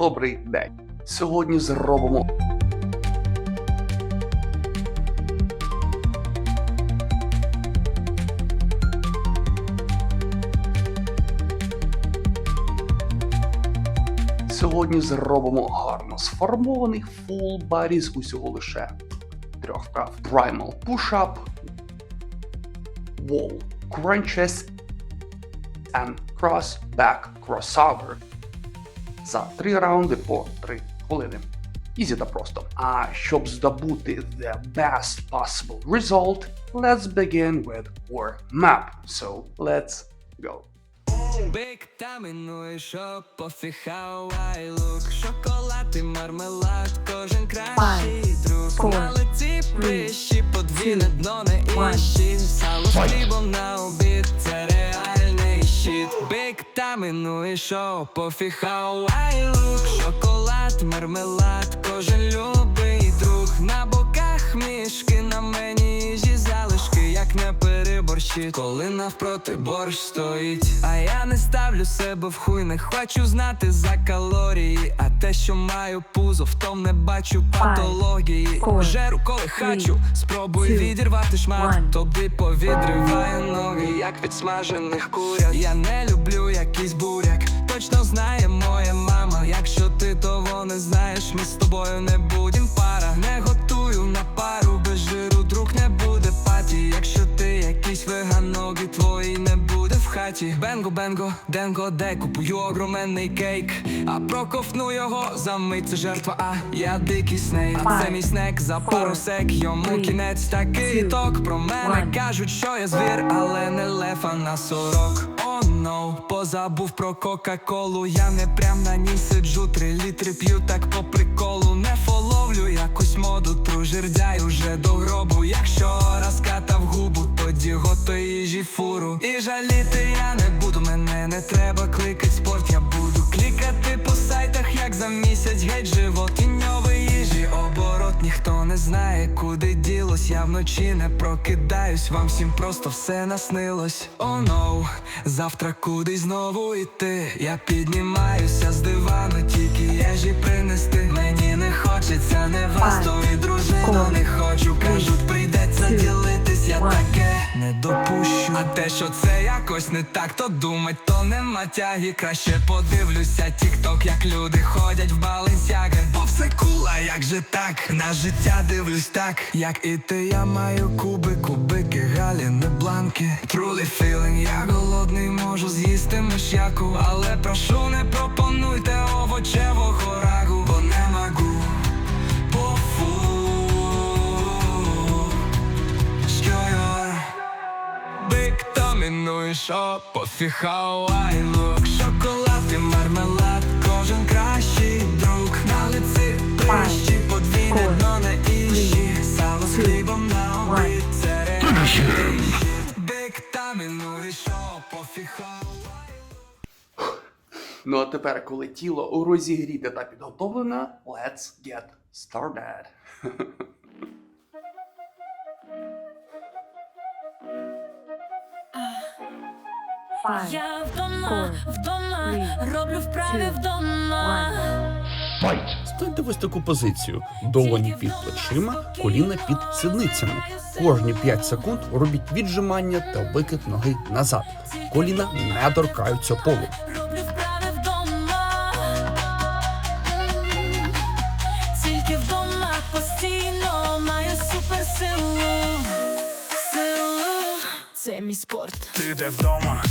Добрий день. Сьогодні зробимо Сьогодні зробимо гарно сформований body з усього лише трьох вправ. Primal push-up, wall crunches and cross back crossover за три раунди по 3 хвилини. Ізі та просто. А щоб здобути the best possible result, let's begin with our map. So let's go. Бик там інує, що I look Шоколад і мармелад, кожен кращий друг four, На лиці прищі, подвійне дно не іщі Сало з Бик шоу пофіг how Шоколад, мармелад, кожен любий друг. На боках мішки, на мені як не переборщить Коли навпроти борщ стоїть, а я не ставлю себе в хуй, не хочу знати за калорії, а те, що маю пузо, в том не бачу патології. Жеру, коли хочу, спробуй відірвати шмат, тобі повідриває ноги, як від смажених курят. Я не люблю якийсь буряк, точно знає моя мама. Якщо ти того не знаєш, ми з тобою не будем пара. Не буде. Бенго, бенго, денго, де купую огроменний кейк. А проковтну його за мить це жертва. А я дикий снейк. Це мій снек за пару сек. Йому кінець такий ток про мене кажуть, що я звір, але не лев, а на сорок. О, oh, no, позабув про кока-колу. Я не прям на ній сиджу, три літри п'ю так по приколу. Не фоловлю якусь моду, ту жердяй уже до гробу. Якщо розкатав губу, тоді готуй їжі фуру. І жаліти я не буду, мене не треба кликать спорт, я буду клікати по сайтах, як за місяць геть живот знає, куди ділось. Я вночі не прокидаюсь, вам всім просто все наснилось. О, oh, no, завтра кудись знову йти. Я піднімаюся з дивану, тільки їжі принести. Мені не хочеться, не вас, то і дружину не хочу. Кажуть, прийдеться ділитись, я таке не допущу. А те, що це якось не так, то думать, то нема тяги. Краще подивлюся, тік-ток, як люди ходять в баленсяги. Бо все кула, як же так, на життя дивлюсь так, як і ти, я маю куби, кубики, галі, не бланки. Truly feeling, я голодний, можу з'їсти мишяку, але прошу, не пропонуйте овочевого рагу, Бик домінує, що? I look. Шоколад і мармелад, кожен кращий друг. На лиці прищі, подвійне дно іщі three, Сало з хлібом на обід, це реальний Бик домінує, що? Пофіг how I Ну а тепер, коли тіло у розігріте та підготовлене, let's get started. Five, Я вдома, four, вдома, three, роблю вправи two, вдома. Станьте в ось таку позицію: долоні під плечима, коліна під сідницями. Кожні 5 секунд робіть віджимання та викид ноги назад. Коліна не торкаються полу. Роблю вправи вдома. Тільки вдома постійно маю суперсилу. Силу. Це мій спорт. Ти де вдома,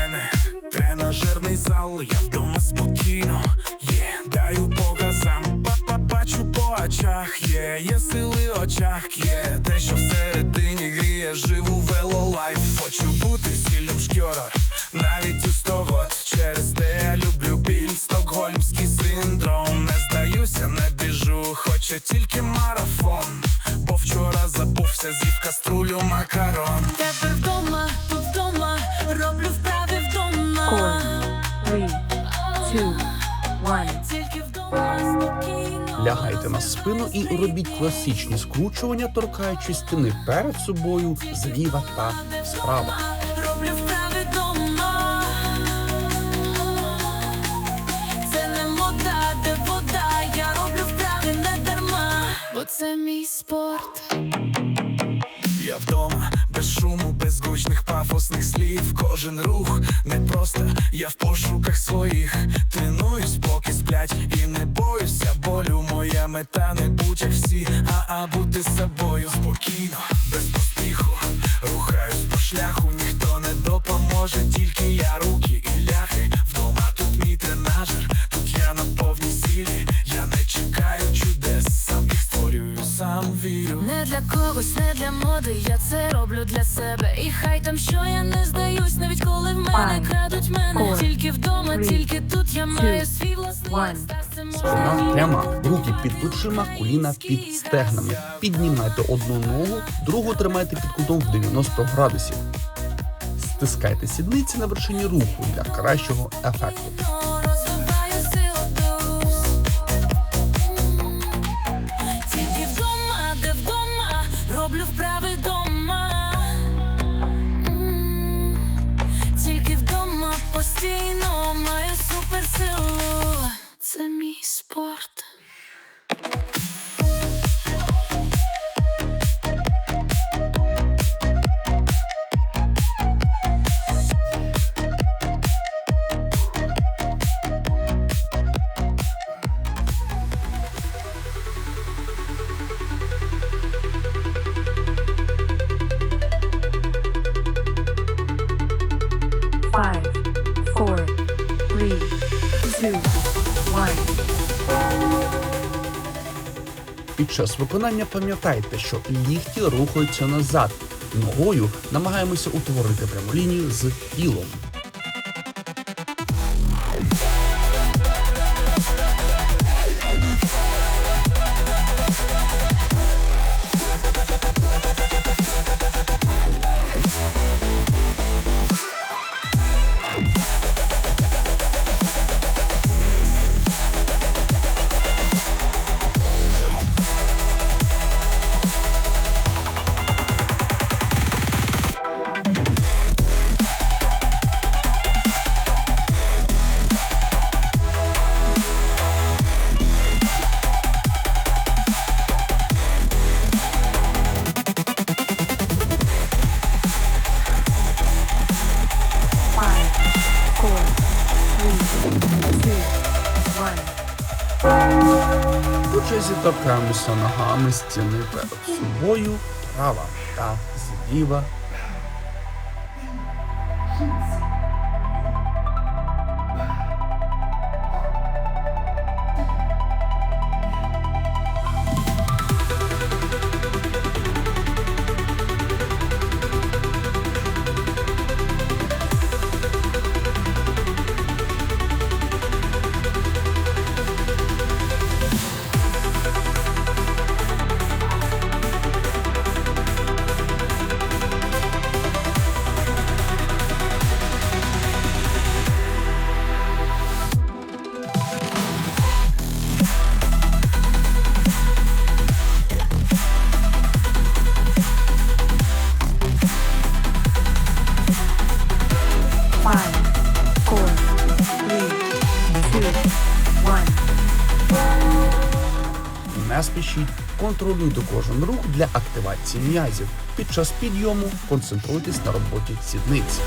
мене. Тренажерний зал, я вдома спокійно, є, даю по газам, Па-па, бачу по очах, є, є сили в очах, є, те, що всередині гріє, живу велолайф, хочу бути сильним шкьором, навіть у сто год, через те я люблю біль, стокгольмський синдром, не здаюся, не біжу, хочу тільки марафон, бо вчора забувся, з'їв каструлю макарон. лягайте на спину і робіть класичні скручування, торкаючи стіни перед собою зліва та справа. Бо це мій спорт. Я вдома без шуму, без гучних пафосних слів. Кожен рух не просто, я в пошуках своїх. Тренуюсь, поки сплять, і не боюся болю. Моя мета не будь як всі, а, а бути собою. Спокійно, без поспіху, рухаюсь по шляху, ніхто не допоможе, тільки я руки когось, не для моди, я це роблю для себе. І хай там що я не здаюсь, навіть коли в мене Five, крадуть мене. four, Тільки вдома, three, тільки тут я маю свій власний Спина пряма, руки під плечима, коліна під стегнами. Піднімайте одну ногу, другу тримайте під кутом в 90 градусів. Стискайте сідниці на вершині руху для кращого ефекту. Five, four, three, two. Під час виконання пам'ятайте, що лікті рухаються назад. Ногою намагаємося утворити пряму лінію з тілом. Торкаємося ногами стіни перед собою, права та зліва. Контролюйте кожен рух для активації м'язів. Під час підйому концентруйтесь на роботі сідниць.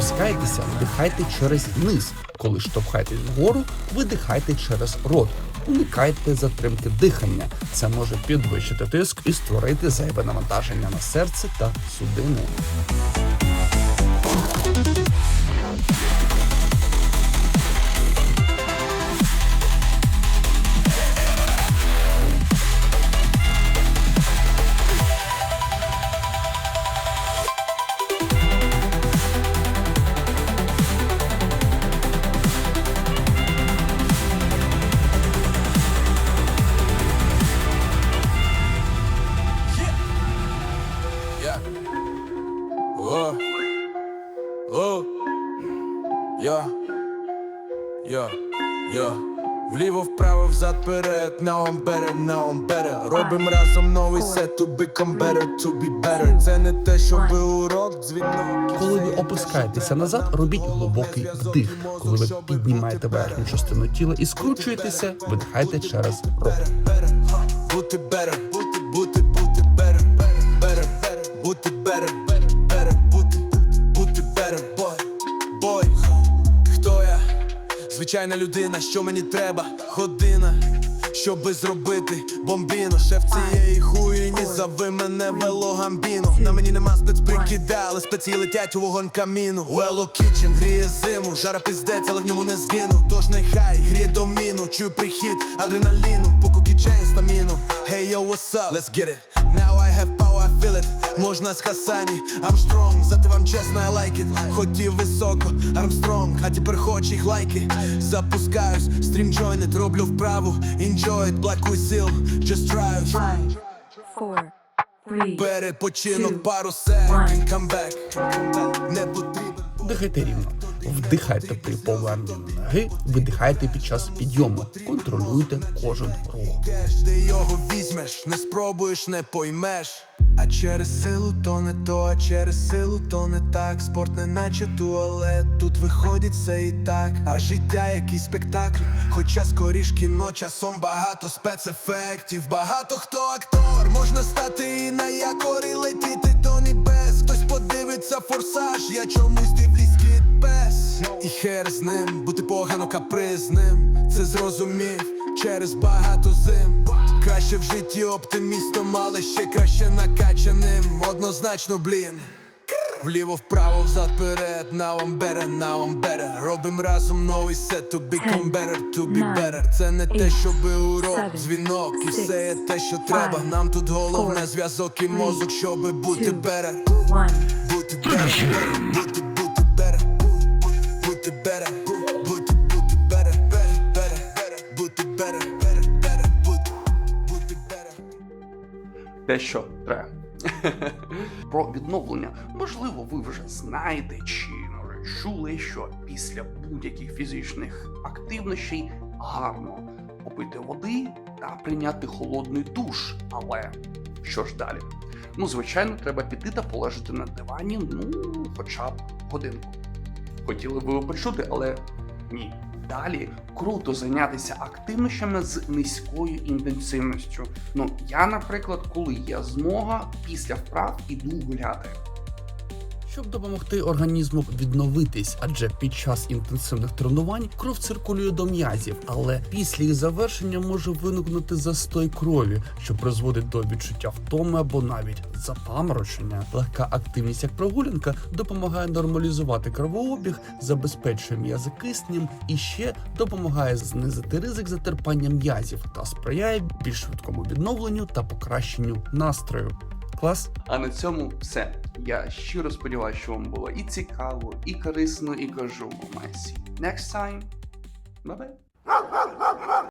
Опускаєтеся, вдихайте через низ. Коли штовхаєтесь вгору, видихайте через рот. Уникайте затримки дихання. Це може підвищити тиск і створити зайве навантаження на серце та судини. Я. Вліво, вправо, взад, перед, now I'm better, now I'm better Робим разом новий сет, to become better, to be better Це не те, що щоб урок, дзвінок Коли ви опускаєтеся назад, робіть глибокий вдих. Коли ви піднімаєте верхню частину тіла і скручуєтеся, видихайте через рот. Звичайна людина, що мені треба? Година, щоби зробити бомбіно. Шеф цієї хуйні, зови мене вело гамбіно. На мені нема спецприкида, але спеці летять у вогонь каміну. Вело кічен гріє зиму, жара пиздець, але в ньому не згину. Тож нехай гріє доміну, чую прихід адреналіну, поку кічею стаміну. Hey yo, what's up? Let's get it. Now It. Можна з Хасані, I'm strong, зате вам чесно, I like it. Хотів високо, Armstrong, а тепер хоч їх лайки. Запускаюсь, стрім it, роблю вправу, enjoy it, блакуй сил, just drive. Five, four, three, Перепочинок пару секунд, come back. Не потрібен. Дихайте рівно. Вдихайте при поверненні ноги, видихайте під час підйому. Контролюйте кожен рух. Ти його візьмеш, не спробуєш, не поймеш. А через силу то не то, а через силу то не так. Спорт не наче туалет, тут виходить все і так. А життя якийсь спектакль. Хоча скоріш кіно, часом багато спецефектів. Багато хто актор, можна стати і на якорі летіти до небес. Хтось подивиться форсаж, я чомусь дивлюсь кіт пес. І хер з ним, бути погано капризним. Це зрозумів через багато зим. Краще в житті оптимістом, але ще краще накачаним. Однозначно, блін. Вліво, вправо, взад, перед, now I'm better, now I'm better. Робим разом новий сет, to become better, to be better. Це не те, щоби урок, дзвінок. І все є те, що треба. Нам тут головне зв'язок і мозок, щоби бути better. Бути better, бути, бути better. Бути better, дещо треба. Про відновлення. Можливо, ви вже знаєте чи чули, що після будь-яких фізичних активностей гарно попити води та прийняти холодний душ. Але що ж далі? Ну, звичайно, треба піти та полежати на дивані, ну, хоча б годинку. Хотіли би ви почути, але ні. Далі круто зайнятися активнощами з низькою інтенсивністю. Ну, я, наприклад, коли є змога, після вправ іду гуляти. Щоб допомогти організму відновитись, адже під час інтенсивних тренувань кров циркулює до м'язів, але після їх завершення може виникнути застой крові, що призводить до відчуття втоми або навіть запаморочення. Легка активність як прогулянка допомагає нормалізувати кровообіг, забезпечує м'язи киснем і ще допомагає знизити ризик затерпання м'язів та сприяє більш швидкому відновленню та покращенню настрою. Клас. А на цьому все. Я щиро сподіваюся, що вам було і цікаво, і корисно, і кажу, Масі. Next time. Bye-bye.